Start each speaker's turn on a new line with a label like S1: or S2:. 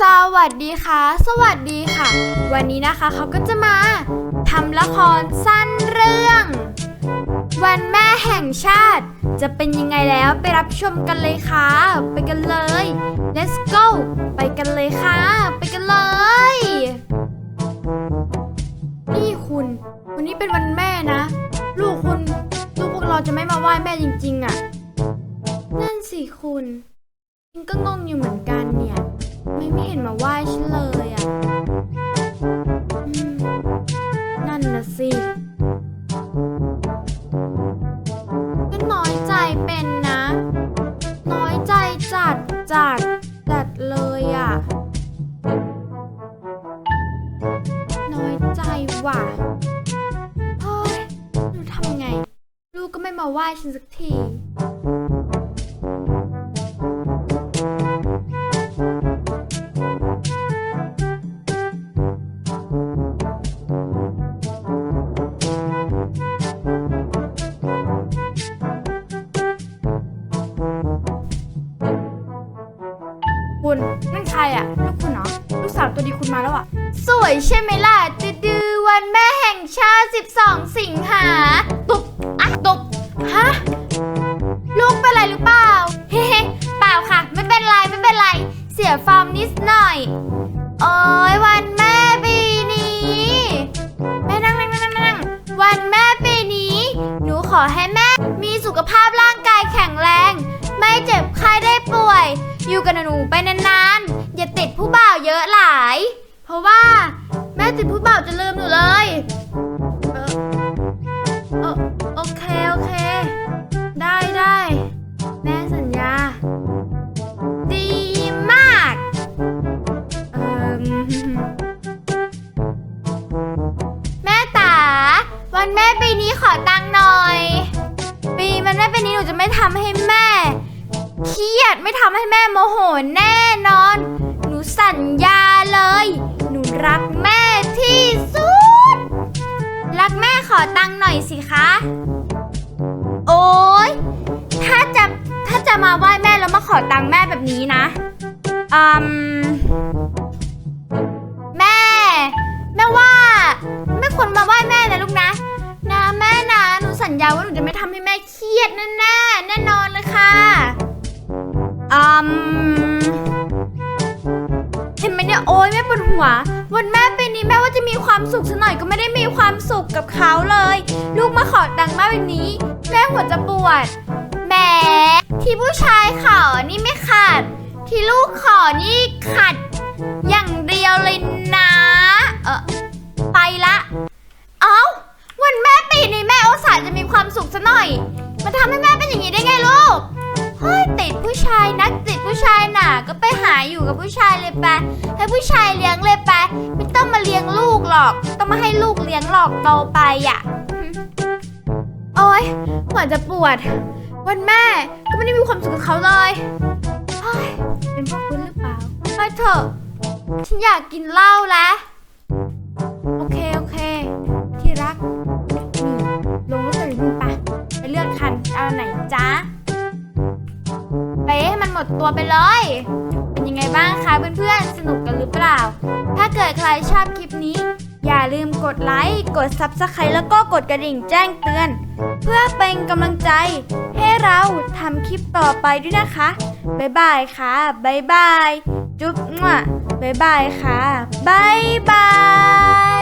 S1: สวัสดีค่ะ สวัสดีค่ะ วันนี้นะคะเขาก็จะมาทำละครสั้นเรื่อง วันแม่แห่งชาติ จะเป็นยังไงแล้วไปรับชมกันเลยค่ะ ไปกันเลย let's go ไปกันเลยค่ะ ไปกันเลย นี่คุณ วันนี้เป็นวันแม่นะ ลูกคุณ ลูกพวกเราจะไม่มาไหว้แม่จริง ๆอะ่ะนั่นสิคุณฉันก็งงอยู่เหมือนกันเนี่ย ไม่ไม่เห็นมาไหว้ฉันเลยอะ่ะนั่นนะสิก็น้อยใจเป็นนะ น้อยใจจัดจัดจัดเลยอะ่ะ น้อยใจว่ะเฮ้ยหนูทำไง ลูกก็ไม่มาไหว้ฉันสักที ดีคุณมาแล้วอะสวยใช่ไหมล่ะดือดือวันแม่แห่งชาติ 12 สิงหา ตุบอะตุบฮะลูกเป็นไรหรือเปล่า เฮ้เปล่าค่ะ ไม่เป็นไรไม่เป็นไร เสียฟอร์มนิดหน่อย โอ้ยวันแม่ปีนี้แม่นั่งนั่งนั่งนั่งวันแม่ปีนี้ หนูขอให้แม่มีสุขภาพร่างกายแข็งแรง ไม่เจ็บไข้ได้ป่วย อยู่กับหนูไปน ว่า แม่ติดผู้บ่าวจะลืมหนูเลยเออเอโอเค โอเค ได้ได้ แม่สัญญา ดีมากเอ่มแม่ตาวันแม่ปีนี้ขอตังค์หน่อย ปีมันแม่ปีนี้หนูจะไม่ทำให้แม่ เครียดไม่ทำให้แม่โมโหแน่นอน หนูสัญญาเลย รักแม่ที่สุด รักแม่ขอตังค์หน่อยสิคะ โอ๊ยถ้าจะถ้าจะมาไหว้แม่แล้วมาขอตังค์แม่แบบนี้นะอืมแม่ แม่ว่า ไม่ควรมาไหว้แม่นะลูกนะ นะแม่นะหนูสัญญาว่าหนูจะไม่ทำให้แม่เครียดแน่แน่แน่นอนเลยค่ะอืมเห็นไหมเนี่ยโอ๊ยแม่ปวดหัว วันแม่ปีนี้แม่ว่าจะมีความสุขสักหน่อยก็ไม่ได้มีความสุขกับเขาเลย ลูกมาขอตังค์แม่แบบนี้ แม่หัวจะปวดแหมที่ผู้ชายขอนี่ไม่ขาด ที่ลูกขอนี่ขัดอย่างเดียวเลยนะเออไปละเอ้าวันแม่ปีนี้แม่โอตสาห์จะมีความสุขซะหน่อยมาทำให้แม่เป็นอย่างนี้ได้ไงลูกเฮ้ยติดผู้ชายนักติด ผู้ชายหน่ะก็ไปหาอยู่กับผู้ชายเลยไปะให้ผู้ชายเลี้ยงเลยไปะไม่ต้องมาเลี้ยงลูกหรอก ต้องมาให้ลูกเลี้ยงหลอกโตไปอะโอ๊ยหัวจะปวด วันแม่ก็ไม่ได้มีความสุขกับเขาเลยเฮ้ยเป็นเพราะคุณหรือเปล่าไปเถอะฉันอยากกินเหล้าแล้ว มันหมดตัวไปเลย เป็นยังไงบ้างคะเพื่อนๆ สนุกกันหรือเปล่า ถ้าเกิดใครชอบคลิปนี้ อย่าลืมกดไลค์ กด Subscribe แล้วก็กดกระดิ่งแจ้งเตือน เพื่อเป็นกำลังใจ ให้เราทำคลิปต่อไปด้วยนะคะ บ๊ายบายค่ะ บ๊ายบาย จุ๊บมั่วบ๊ายบายค่ะบาย